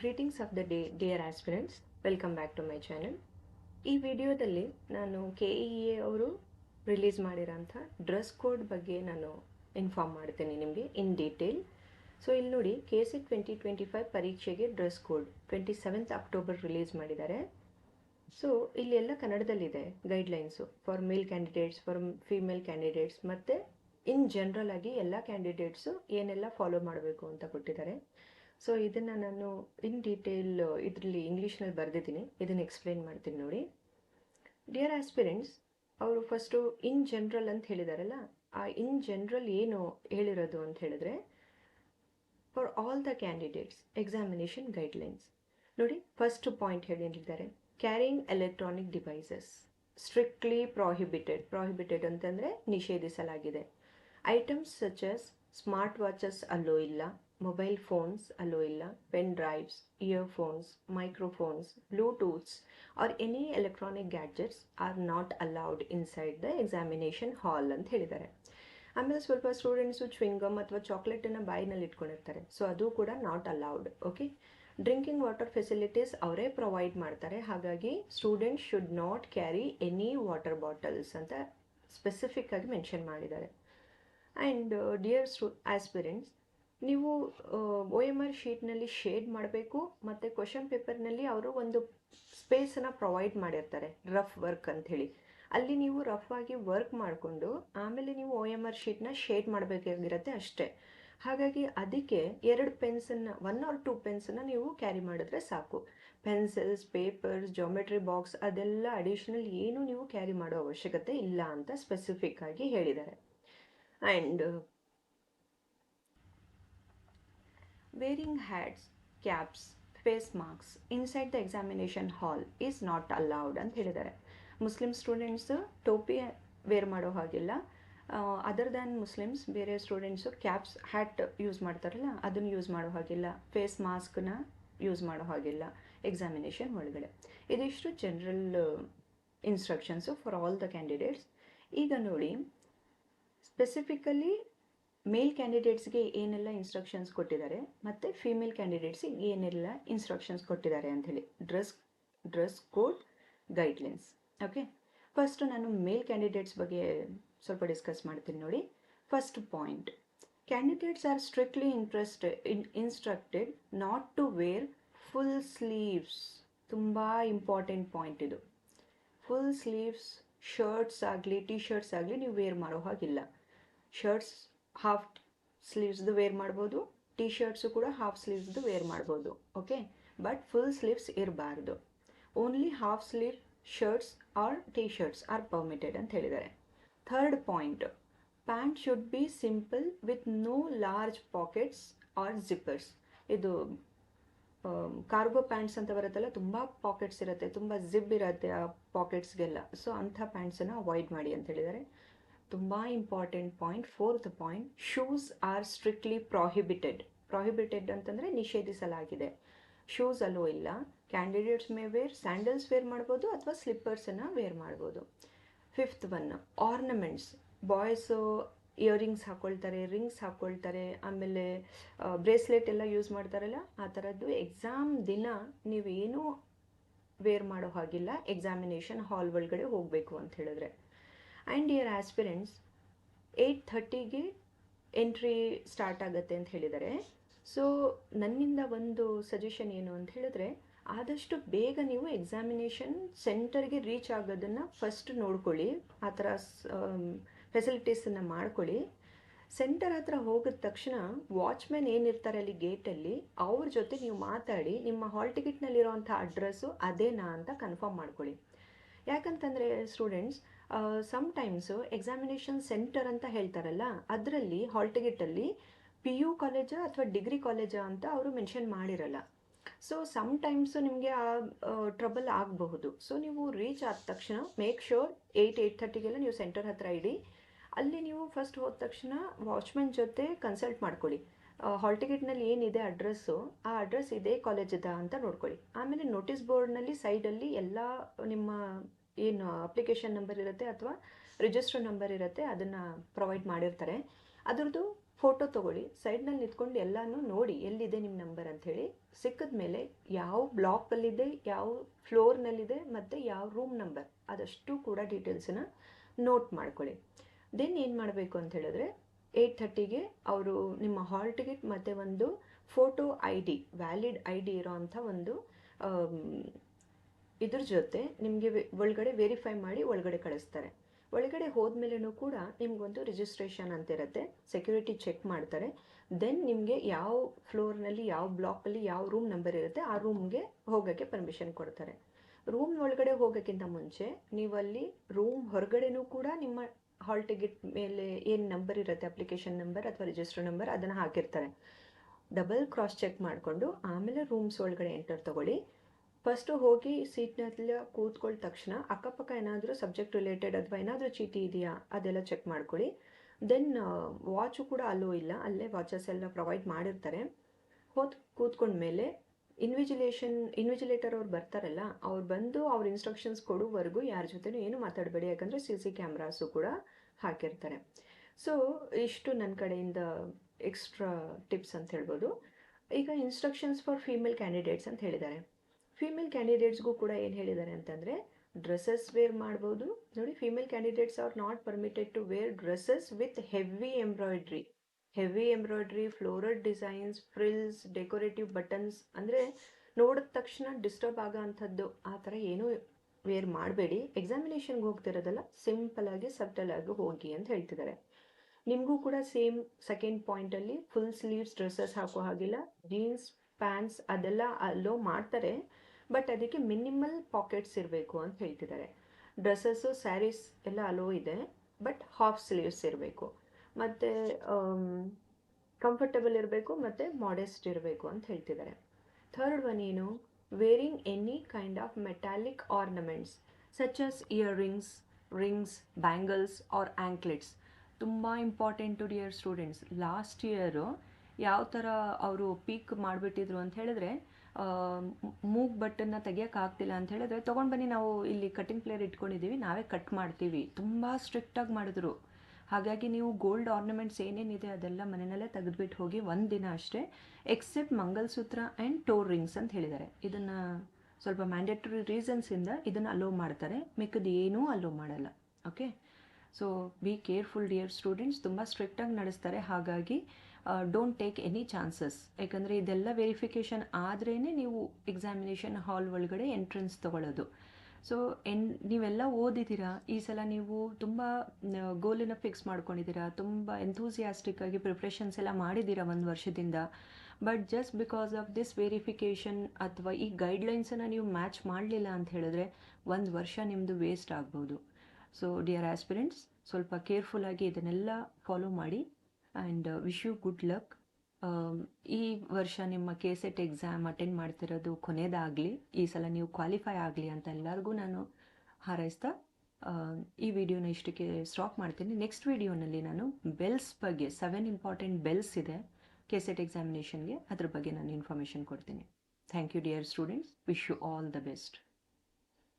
Greetings of the day dear aspirants welcome back to my channel ಈ ವಿಡಿಯೋದಲ್ಲಿ ನಾನು K E A ಅವರು release ಮಾಡಿರೋಂಥ ಡ್ರೆಸ್ ಕೋಡ್ ಬಗ್ಗೆ ನಾನು ಇನ್ಫಾರ್ಮ್ ಮಾಡ್ತೇನೆ ನಿಮಗೆ ಇನ್ ಡೀಟೇಲ್ ಸೊ ಇಲ್ಲಿ ನೋಡಿ K C twenty twenty five ಪರೀಕ್ಷೆಗೆ dress code twenty seventh October release ಮಾಡಿದ್ದಾರೆ. ಸೊ ಇಲ್ಲಿ ಎಲ್ಲ ಕನ್ನಡದಲ್ಲಿದೆ guidelines for male candidates for female candidates ಮತ್ತು ಇನ್ ಜನರಲ್ ಆಗಿ ಎಲ್ಲ ಕ್ಯಾಂಡಿಡೇಟ್ಸು ಏನೆಲ್ಲ ಫಾಲೋ ಮಾಡಬೇಕು ಅಂತ ಕೊಟ್ಟಿದ್ದಾರೆ. ಸೊ ಇದನ್ನು ನಾನು ಇನ್ ಡೀಟೇಲ್ ಇದರಲ್ಲಿ ಇಂಗ್ಲೀಷ್ನಲ್ಲಿ ಬರೆದಿದ್ದೀನಿ. ಇದನ್ನು ಎಕ್ಸ್ಪ್ಲೇನ್ ಮಾಡ್ತೀನಿ ನೋಡಿ. ಡಿಯರ್ ಆಸ್ಪಿರೆಂಟ್ಸ್ ಅವರು ಫಸ್ಟು ಇನ್ ಜನರಲ್ ಅಂತ ಹೇಳಿದಾರಲ್ಲ, ಆ ಇನ್ ಜನರಲ್ ಏನು ಹೇಳಿರೋದು ಅಂತ ಹೇಳಿದ್ರೆ for all the candidates examination guidelines ನೋಡಿ ಫಸ್ಟ್ ಪಾಯಿಂಟ್ ಹೇಳಿದ್ದಾರೆ. Carrying electronic devices strictly prohibited prohibited ಅಂತಂದರೆ ನಿಷೇಧಿಸಲಾಗಿದೆ. Items such as smart watches allow ಇಲ್ಲ ಮೊಬೈಲ್ ಫೋನ್ಸ್ ಅಲ್ಲೂ ಇಲ್ಲ pen drives earphones microphones bluetooths or any electronic gadgets are not allowed inside the examination hall ಅಂತ ಹೇಳಿದ್ದಾರೆ. ಆಮೇಲೆ ಸ್ವಲ್ಪ ಸ್ಟೂಡೆಂಟ್ಸು ಚ್ವಿಂಗಮ್ ಅಥವಾ ಚಾಕ್ಲೇಟನ್ನು ಬಾಯಿನಲ್ಲಿ ಇಟ್ಕೊಂಡಿರ್ತಾರೆ. ಸೊ ಅದು ಕೂಡ not allowed okay drinking water facilities ಅವರೇ ಪ್ರೊವೈಡ್ ಮಾಡ್ತಾರೆ. ಹಾಗಾಗಿ students should not carry any water bottles ಅಂತ ಸ್ಪೆಸಿಫಿಕ್ ಆಗಿ ಮೆನ್ಷನ್ ಮಾಡಿದ್ದಾರೆ. ಆ್ಯಂಡ್ ಡಿಯರ್ ಸ್ಟೂ ಆಸ್ಪಿರೆಂಟ್ಸ್ ನೀವು ಒ ಎಂ ಆರ್ ಶೀಟ್ನಲ್ಲಿ ಶೇಡ್ ಮಾಡಬೇಕು, ಮತ್ತು ಕ್ವಶನ್ ಪೇಪರ್ನಲ್ಲಿ ಅವರು ಒಂದು ಸ್ಪೇಸನ್ನು ಪ್ರೊವೈಡ್ ಮಾಡಿರ್ತಾರೆ ರಫ್ ವರ್ಕ್ ಅಂಥೇಳಿ. ಅಲ್ಲಿ ನೀವು ರಫ್ ಆಗಿ ವರ್ಕ್ ಮಾಡಿಕೊಂಡು, ಆಮೇಲೆ ನೀವು ಒ ಎಂ ಆರ್ ಶೀಟ್ನ ಶೇಡ್ ಮಾಡಬೇಕಾಗಿರುತ್ತೆ ಅಷ್ಟೇ. ಹಾಗಾಗಿ ಅದಕ್ಕೆ ಎರಡು ಪೆನ್ಸನ್ನು ಒನ್ ಆರ್ ಟೂ ಪೆನ್ಸನ್ನು ನೀವು ಕ್ಯಾರಿ ಮಾಡಿದ್ರೆ ಸಾಕು. ಪೆನ್ಸಿಲ್ಸ್ ಪೇಪರ್ಸ್ ಜಾಮೆಟ್ರಿ ಬಾಕ್ಸ್ ಅದೆಲ್ಲ ಅಡಿಷ್ನಲ್ ಏನು ನೀವು ಕ್ಯಾರಿ ಮಾಡೋ ಅವಶ್ಯಕತೆ ಇಲ್ಲ ಅಂತ ಸ್ಪೆಸಿಫಿಕ್ ಆಗಿ ಹೇಳಿದ್ದಾರೆ. And wearing hats caps face marks inside the examination hall is not allowed ಅಂತ ಹೇಳಿದ್ದಾರೆ. ಮುಸ್ಲಿಮ್ ಸ್ಟೂಡೆಂಟ್ಸ್ ಟೋಪಿ ವೇರ್ ಮಾಡೋ ಹಾಗಿಲ್ಲ. ಅದರ್ ದ್ಯಾನ್ ಮುಸ್ಲಿಮ್ಸ್ ಬೇರೆ ಸ್ಟೂಡೆಂಟ್ಸು ಕ್ಯಾಪ್ಸ್ ಹ್ಯಾಟ್ ಯೂಸ್ ಮಾಡ್ತಾರಲ್ಲ, ಅದನ್ನು ಯೂಸ್ ಮಾಡೋ ಹಾಗಿಲ್ಲ. ಫೇಸ್ ಮಾಸ್ಕ್ನ ಯೂಸ್ ಮಾಡೋ ಹಾಗಿಲ್ಲ ಎಕ್ಸಾಮಿನೇಷನ್ ಒಳಗಡೆ. ಇದಿಷ್ಟು general instructions for all the candidates ಈಗ ನೋಡಿ ಸ್ಪೆಸಿಫಿಕಲಿ ಮೇಲ್ ಕ್ಯಾಂಡಿಡೇಟ್ಸ್ಗೆ ಏನೆಲ್ಲ ಇನ್ಸ್ಟ್ರಕ್ಷನ್ಸ್ ಕೊಟ್ಟಿದ್ದಾರೆ ಮತ್ತು ಫೀಮೇಲ್ ಕ್ಯಾಂಡಿಡೇಟ್ಸಿಗೆ ಏನೆಲ್ಲ ಇನ್ಸ್ಟ್ರಕ್ಷನ್ಸ್ ಕೊಟ್ಟಿದ್ದಾರೆ ಅಂಥೇಳಿ dress dress code guidelines okay first ನಾನು ಮೇಲ್ ಕ್ಯಾಂಡಿಡೇಟ್ಸ್ ಬಗ್ಗೆ ಸ್ವಲ್ಪ ಡಿಸ್ಕಸ್ ಮಾಡ್ತೀನಿ ನೋಡಿ. First point candidates are strictly interest in instructed not to wear full sleeves ತುಂಬ ಇಂಪಾರ್ಟೆಂಟ್ ಪಾಯಿಂಟ್ ಇದು. ಫುಲ್ ಸ್ಲೀವ್ಸ್ ಶರ್ಟ್ಸ್ ಆಗಲಿ ಟಿ ಶರ್ಟ್ಸ್ ಆಗಲಿ ನೀವು ವೇರ್ ಮಾಡೋ ಹಾಗಿಲ್ಲ. ಶರ್ಟ್ಸ್ ಹಾಫ್ ಸ್ಲೀವ್ಸ್ದು ವೇರ್ ಮಾಡ್ಬೋದು ಟಿ ಶರ್ಟ್ಸು ಕೂಡ ಹಾಫ್ ಸ್ಲೀವ್ಸ್ದು ವೇರ್ ಮಾಡ್ಬೋದು ಓಕೆ ಬಟ್ ಫುಲ್ ಸ್ಲೀವ್ಸ್ ಇರಬಾರ್ದು. Only half sleeve shirts or T shirts are permitted ಅಂತ ಹೇಳಿದ್ದಾರೆ. Third point pants should be simple with no large pockets or zippers ಇದು cargo pants ಅಂತ ಬರುತ್ತಲ್ಲ, ತುಂಬ ಪಾಕೆಟ್ಸ್ ಇರುತ್ತೆ, ತುಂಬ ಜಿಬ್ ಇರುತ್ತೆ ಆ ಪಾಕೆಟ್ಸ್ಗೆಲ್ಲ ಸೊ ಅಂಥ ಪ್ಯಾಂಟ್ಸನ್ನು ಅವಾಯ್ಡ್ ಮಾಡಿ ಅಂತ ಹೇಳಿದ್ದಾರೆ. ತುಂಬ important point fourth point shoes are strictly prohibited prohibited ಅಂತಂದರೆ ನಿಷೇಧಿಸಲಾಗಿದೆ. ಶೂಸ್ ಅಲ್ಲೂ ಇಲ್ಲ. Candidates may wear sandals wear ಮಾಡ್ಬೋದು ಅಥವಾ ಸ್ಲಿಪ್ಪರ್ಸನ್ನು ವೇರ್ ಮಾಡ್ಬೋದು. Fifth one ornaments boys earrings ಹಾಕ್ಕೊಳ್ತಾರೆ rings ಹಾಕ್ಕೊಳ್ತಾರೆ ಆಮೇಲೆ ಬ್ರೇಸ್ಲೆಟ್ ಎಲ್ಲ ಯೂಸ್ ಮಾಡ್ತಾರಲ್ಲ, ಆ ಥರದ್ದು ಎಕ್ಸಾಮ್ ದಿನ ನೀವೇನೂ ವೇರ್ ಮಾಡೋ ಹಾಗಿಲ್ಲ. ಎಕ್ಸಾಮಿನೇಷನ್ ಹಾಲ್ ಒಳಗಡೆ ಹೋಗಬೇಕು ಅಂತ ಹೇಳಿದ್ರೆ. ಆ್ಯಂಡ್ ಇಯರ್ ಆಸ್ಪಿರೆಂಟ್ಸ್ ಏಯ್ಟ್ ಥರ್ಟಿಗೆ ಎಂಟ್ರಿ ಸ್ಟಾರ್ಟ್ ಆಗುತ್ತೆ ಅಂತ ಹೇಳಿದ್ದಾರೆ ಸೊ ನನ್ನಿಂದ ಒಂದು ಸಜೆಷನ್ ಏನು ಅಂತ ಹೇಳಿದ್ರೆ, ಆದಷ್ಟು ಬೇಗ ನೀವು ಎಕ್ಸಾಮಿನೇಷನ್ ಸೆಂಟರ್ಗೆ ರೀಚ್ ಆಗೋದನ್ನು ಫಸ್ಟ್ ನೋಡ್ಕೊಳ್ಳಿ. ಆ ಥರ ಫೆಸಿಲಿಟೀಸನ್ನು ಮಾಡ್ಕೊಳ್ಳಿ. ಸೆಂಟರ್ ಹತ್ರ ಹೋಗಿದ ತಕ್ಷಣ ವಾಚ್ಮ್ಯಾನ್ ಏನಿರ್ತಾರೆ ಅಲ್ಲಿ ಗೇಟಲ್ಲಿ ಅವ್ರ ಜೊತೆ ನೀವು ಮಾತಾಡಿ, ನಿಮ್ಮ ಹಾಲ್ ಟಿಕೆಟ್ನಲ್ಲಿರೋವಂಥ ಅಡ್ರೆಸ್ಸು ಅದೇನಾ ಅಂತ ಕನ್ಫರ್ಮ್ ಮಾಡ್ಕೊಳ್ಳಿ. ಯಾಕಂತಂದರೆ ಸ್ಟೂಡೆಂಟ್ಸ್ ಸಮ್ಟೈಮ್ಸು ಎಕ್ಸಾಮಿನೇಷನ್ ಸೆಂಟರ್ ಅಂತ ಹೇಳ್ತಾರಲ್ಲ, ಅದರಲ್ಲಿ ಹಾಲ್ ಟಿಕೆಟಲ್ಲಿ ಪಿ ಯು ಕಾಲೇಜಾ ಅಥವಾ ಡಿಗ್ರಿ ಕಾಲೇಜಾ ಅಂತ ಅವರು ಮೆನ್ಷನ್ ಮಾಡಿರಲ್ಲ. ಸೊ ಸಮ್ಟೈಮ್ಸು ನಿಮಗೆ ಆ ಟ್ರಬಲ್ ಆಗಬಹುದು. ಸೊ ನೀವು ರೀಚ್ ಆದ ತಕ್ಷಣ ಮೇಕ್ ಶೋರ್ ಏಯ್ಟ್ ಏಯ್ಟ್ ಥರ್ಟಿಗೆಲ್ಲ ನೀವು ಸೆಂಟರ್ ಹತ್ರ ಇಡಿ. ಅಲ್ಲಿ ನೀವು ಫಸ್ಟ್ ಹೋದ ತಕ್ಷಣ ವಾಚ್ಮನ್ ಜೊತೆ ಕನ್ಸಲ್ಟ್ ಮಾಡ್ಕೊಳ್ಳಿ. ಹಾಲ್ ಟಿಕೆಟ್ನಲ್ಲಿ ಏನಿದೆ ಅಡ್ರೆಸ್ಸು ಆ ಅಡ್ರೆಸ್ ಇದೇ ಕಾಲೇಜದ ಅಂತ ನೋಡ್ಕೊಳ್ಳಿ. ಆಮೇಲೆ ನೋಟಿಸ್ ಬೋರ್ಡ್ನಲ್ಲಿ ಸೈಡಲ್ಲಿ ಎಲ್ಲ ನಿಮ್ಮ ಏನು ಅಪ್ಲಿಕೇಶನ್ ನಂಬರ್ ಇರುತ್ತೆ ಅಥವಾ ರಿಜಿಸ್ಟರ್ ನಂಬರ್ ಇರುತ್ತೆ, ಅದನ್ನು ಪ್ರೊವೈಡ್ ಮಾಡಿರ್ತಾರೆ. ಅದರದ್ದು ಫೋಟೋ ತೊಗೊಳ್ಳಿ ಸೈಡ್ನಲ್ಲಿ ನಿಂತ್ಕೊಂಡು ಎಲ್ಲನೂ ನೋಡಿ ಎಲ್ಲಿದೆ ನಿಮ್ಮ ನಂಬರ್ ಅಂಥೇಳಿ ಸಿಕ್ಕಿದ ಮೇಲೆ ಯಾವ ಬ್ಲಾಕಲ್ಲಿದೆ ಯಾವ ಫ್ಲೋರ್ನಲ್ಲಿದೆ ಮತ್ತು ಯಾವ ರೂಮ್ ನಂಬರ್ ಅದಷ್ಟು ಕೂಡ ಡೀಟೇಲ್ಸನ್ನ ನೋಟ್ ಮಾಡ್ಕೊಳ್ಳಿ. ದೆನ್ ಏನು ಮಾಡಬೇಕು ಅಂತ ಹೇಳಿದ್ರೆ ಏಯ್ಟ್ ಥರ್ಟಿಗೆ ಅವರು ನಿಮ್ಮ ಹಾಲ್ ಟಿಕೆಟ್ ಮತ್ತು ಒಂದು photo I D valid I D ಇರೋ ಅಂಥ ಒಂದು ಇದ್ರ ಜೊತೆ ನಿಮಗೆ ಒಳಗಡೆ ವೆರಿಫೈ ಮಾಡಿ ಒಳಗಡೆ ಕಳಿಸ್ತಾರೆ. ಒಳಗಡೆ ಹೋದ್ಮೇಲೆನೂ ಕೂಡ ನಿಮಗೊಂದು ರಿಜಿಸ್ಟ್ರೇಷನ್ ಅಂತ ಇರುತ್ತೆ. ಸೆಕ್ಯೂರಿಟಿ ಚೆಕ್ ಮಾಡ್ತಾರೆ. ದೆನ್ ನಿಮಗೆ ಯಾವ ಫ್ಲೋರ್ನಲ್ಲಿ ಯಾವ ಬ್ಲಾಕಲ್ಲಿ ಯಾವ ರೂಮ್ ನಂಬರ್ ಇರುತ್ತೆ, ಆ ರೂಮ್ಗೆ ಹೋಗೋಕ್ಕೆ ಪರ್ಮಿಷನ್ ಕೊಡ್ತಾರೆ. ರೂಮ್ ಒಳಗಡೆ ಹೋಗೋಕ್ಕಿಂತ ಮುಂಚೆ ನೀವಲ್ಲಿ ರೂಮ್ ಹೊರಗಡೆನೂ ಕೂಡ ನಿಮ್ಮ ಹಾಲ್ ಟಿಕೆಟ್ ಮೇಲೆ ಏನು ನಂಬರ್ ಇರುತ್ತೆ ಅಪ್ಲಿಕೇಶನ್ ನಂಬರ್ ಅಥವಾ ರಿಜಿಸ್ಟರ್ ನಂಬರ್ ಅದನ್ನು ಹಾಕಿರ್ತಾರೆ. ಡಬಲ್ ಕ್ರಾಸ್ ಚೆಕ್ ಮಾಡಿಕೊಂಡು ಆಮೇಲೆ ರೂಮ್ಸ್ ಒಳಗಡೆ ಎಂಟರ್ ತಗೊಳ್ಳಿ. ಫಸ್ಟು ಹೋಗಿ ಸೀಟ್ನಲ್ಲಿ ಕೂತ್ಕೊಳ್ಳ ತಕ್ಷಣ ಅಕ್ಕಪಕ್ಕ ಏನಾದರೂ ಸಬ್ಜೆಕ್ಟ್ ರಿಲೇಟೆಡ್ ಅಥವಾ ಏನಾದರೂ ಚೀಟಿ ಇದೆಯಾ ಅದೆಲ್ಲ ಚೆಕ್ ಮಾಡ್ಕೊಳ್ಳಿ. ದೆನ್ ವಾಚು ಕೂಡ ಅಲ್ಲೂ ಇಲ್ಲ, ಅಲ್ಲೇ ವಾಚಸ್ ಎಲ್ಲ ಪ್ರೊವೈಡ್ ಮಾಡಿರ್ತಾರೆ. ಹೋದ್, ಕೂತ್ಕೊಂಡ್ಮೇಲೆ ಇನ್ವಿಜಿಲೇಷನ್, ಇನ್ವಿಜಿಲೇಟರ್ ಅವ್ರು ಬರ್ತಾರಲ್ಲ, ಅವ್ರು ಬಂದು ಅವ್ರ ಇನ್ಸ್ಟ್ರಕ್ಷನ್ಸ್ ಕೊಡುವವರೆಗೂ ಯಾರ ಜೊತೆನೂ ಏನು ಮಾತಾಡಬೇಡಿ, ಯಾಕಂದರೆ ಸಿ ಸಿ ಕ್ಯಾಮ್ರಾಸು ಕೂಡ ಹಾಕಿರ್ತಾರೆ. ಸೊ, ಇಷ್ಟು ನನ್ನ ಕಡೆಯಿಂದ ಎಕ್ಸ್ಟ್ರಾ ಟಿಪ್ಸ್ ಅಂತ ಹೇಳ್ಬೋದು. ಈಗ ಇನ್ಸ್ಟ್ರಕ್ಷನ್ಸ್ ಫಾರ್ ಫೀಮೇಲ್ ಕ್ಯಾಂಡಿಡೇಟ್ಸ್ ಅಂತ ಹೇಳಿದ್ದಾರೆ. ಫೀಮೇಲ್ ಕ್ಯಾಂಡಿಡೇಟ್ಸ್ಗೂ ಕೂಡ ಏನು ಹೇಳಿದ್ದಾರೆ ಅಂತಂದರೆ ಡ್ರೆಸ್ಸಸ್ ವೇರ್ ಮಾಡ್ಬೋದು. ನೋಡಿ female candidates are not permitted to wear dresses with heavy embroidery heavy embroidery floral designs frills decorative buttons ಅಂದರೆ ನೋಡಿದ ತಕ್ಷಣ ಡಿಸ್ಟರ್ಬ್ ಆಗೋ ಅಂಥದ್ದು ಆ ಥರ ಏನೂ ವೇರ್ ಮಾಡಬೇಡಿ. ಎಕ್ಸಾಮಿನೇಷನ್ಗೆ ಹೋಗ್ತಿರೋದಲ್ಲ ಸಿಂಪಲ್ ಆಗಿ ಸಬ್ಟಲ್ ಆಗಿ ಹೋಗಿ ಅಂತ ಹೇಳ್ತಿದ್ದಾರೆ. ನಿಮಗೂ ಕೂಡ ಸೇಮ್ ಸೆಕೆಂಡ್ ಪಾಯಿಂಟಲ್ಲಿ ಫುಲ್ ಸ್ಲೀವ್ಸ್ ಡ್ರೆಸ್ಸಸ್ ಹಾಕೋ ಹಾಗಿಲ್ಲ ಜೀನ್ಸ್ ಪ್ಯಾಂಟ್ಸ್ ಅದೆಲ್ಲ ಅಲ್ಲೋ ಮಾಡ್ತಾರೆ. ಬಟ್ ಅದಕ್ಕೆ ಮಿನಿಮಲ್ ಪಾಕೆಟ್ಸ್ ಇರಬೇಕು ಅಂತ ಹೇಳ್ತಿದ್ದಾರೆ. ಡ್ರೆಸ್ಸಸ್ಸು ಸ್ಯಾರೀಸ್ ಎಲ್ಲ ಅಲೋ ಇದೆ ಬಟ್ ಹಾಫ್ ಸ್ಲೀವ್ಸ್ ಇರಬೇಕು. ಮತ್ತು ಕಂಫರ್ಟಬಲ್ ಇರಬೇಕು, ಮತ್ತು ಮಾಡೆಸ್ಟ್ ಇರಬೇಕು ಅಂತ ಹೇಳ್ತಿದ್ದಾರೆ. ಥರ್ಡ್ ಒನ್ ಏನು? Wearing any kind of metallic ornaments such as earrings rings bangles or anklets ತುಂಬ to dear students last year ಯಾವ ಥರ ಅವರು ಪೀಕ್ ಮಾಡಿಬಿಟ್ಟಿದ್ರು ಅಂತ ಹೇಳಿದ್ರೆ ಮೂಗ್ ಬಟ್ಟನ್ನು ತೆಗಿಯೋಕ್ಕಾಗ್ತಿಲ್ಲ ಅಂತ ಹೇಳಿದ್ರೆ, ತೊಗೊಂಡು ಬನ್ನಿ ನಾವು ಇಲ್ಲಿ ಕಟಿಂಗ್ ಪ್ಲೇರ್ ಇಟ್ಕೊಂಡಿದ್ದೀವಿ ನಾವೇ ಕಟ್ ಮಾಡ್ತೀವಿ. ತುಂಬ ಸ್ಟ್ರಿಕ್ಟಾಗಿ ಮಾಡಿದ್ರು. ಹಾಗಾಗಿ ನೀವು ಗೋಲ್ಡ್ ಆರ್ನಮೆಂಟ್ಸ್ ಏನೇನಿದೆ ಅದೆಲ್ಲ ಮನೆಯಲ್ಲೇ ತೆಗೆದುಬಿಟ್ಟು ಹೋಗಿ ಒಂದು ದಿನ ಅಷ್ಟೇ except mangalsutra and toe rings ಅಂತ ಹೇಳಿದ್ದಾರೆ. ಇದನ್ನು ಸ್ವಲ್ಪ ಮ್ಯಾಂಡೇಟರಿ ರೀಸನ್ಸಿಂದ ಇದನ್ನು ಅಲೋ ಮಾಡ್ತಾರೆ. ಮಿಕ್ಕದು ಏನೂ ಅಲೋ ಮಾಡಲ್ಲ. Okay so be careful dear students ತುಂಬ ಸ್ಟ್ರಿಕ್ಟಾಗಿ ನಡೆಸ್ತಾರೆ. ಹಾಗಾಗಿ ಡೋಂಟ್ ಟೇಕ್ ಎನಿ ಚಾನ್ಸಸ್ ಯಾಕಂದರೆ ಇದೆಲ್ಲ ವೆರಿಫಿಕೇಷನ್ ಆದ್ರೇ ನೀವು ಎಕ್ಸಾಮಿನೇಷನ್ ಹಾಲ್ ಒಳಗಡೆ ಎಂಟ್ರೆನ್ಸ್ ತೊಗೊಳ್ಳೋದು. ಸೊ ಎನ್, ನೀವೆಲ್ಲ ಓದಿದ್ದೀರಾ? ಈ ಸಲ ನೀವು ತುಂಬ ಗೋಲನ್ನು ಫಿಕ್ಸ್ ಮಾಡ್ಕೊಂಡಿದ್ದೀರಾ? ತುಂಬ ಎಂಥೂಸಿಯಾಸ್ಟಿಕ್ ಆಗಿ ಪ್ರಿಪ್ರೇಷನ್ಸ್ ಎಲ್ಲ ಮಾಡಿದ್ದೀರಾ ಒಂದು ವರ್ಷದಿಂದ? But just because of this verification ಅಥವಾ ಈ ಗೈಡ್ಲೈನ್ಸನ್ನು ನೀವು ಮ್ಯಾಚ್ ಮಾಡಲಿಲ್ಲ ಅಂತ ಹೇಳಿದ್ರೆ ಒಂದು ವರ್ಷ ನಿಮ್ಮದು ವೇಸ್ಟ್ ಆಗ್ಬೋದು. ಸೊ ಡಿಯರ್ ಆ್ಯಸ್ಪಿರೆಂಟ್ಸ್ ಸ್ವಲ್ಪ ಕೇರ್ಫುಲ್ಲಾಗಿ ಇದನ್ನೆಲ್ಲ ಫಾಲೋ ಮಾಡಿ. And wish you good luck ಈ ವರ್ಷ ನಿಮ್ಮ ಕೆ ಸೆಟ್ ಎಕ್ಸಾಮ್ ಅಟೆಂಡ್ ಮಾಡ್ತಿರೋದು ಕೊನೆಯದಾಗಲಿ ಈ ಸಲ ನೀವು ಕ್ವಾಲಿಫೈ ಆಗಲಿ ಅಂತ ಎಲ್ಲರಿಗೂ ನಾನು ಹಾರೈಸ್ತಾ ಈ ವಿಡಿಯೋನ ಇಷ್ಟಕ್ಕೆ ಸ್ಟಾಪ್ ಮಾಡ್ತೀನಿ. ನೆಕ್ಸ್ಟ್ ವಿಡಿಯೋನಲ್ಲಿ ನಾನು ಬೆಲ್ಸ್ ಬಗ್ಗೆ ಸೆವೆನ್ ಇಂಪಾರ್ಟೆಂಟ್ ಬೆಲ್ಸ್ ಇದೆ ಕೆ ಸೆಟ್ ಎಕ್ಸಾಮಿನೇಷನ್ಗೆ ಅದ್ರ ಬಗ್ಗೆ ನಾನು ಇನ್ಫಾರ್ಮೇಷನ್ ಕೊಡ್ತೀನಿ. Thank you dear students wish you all the best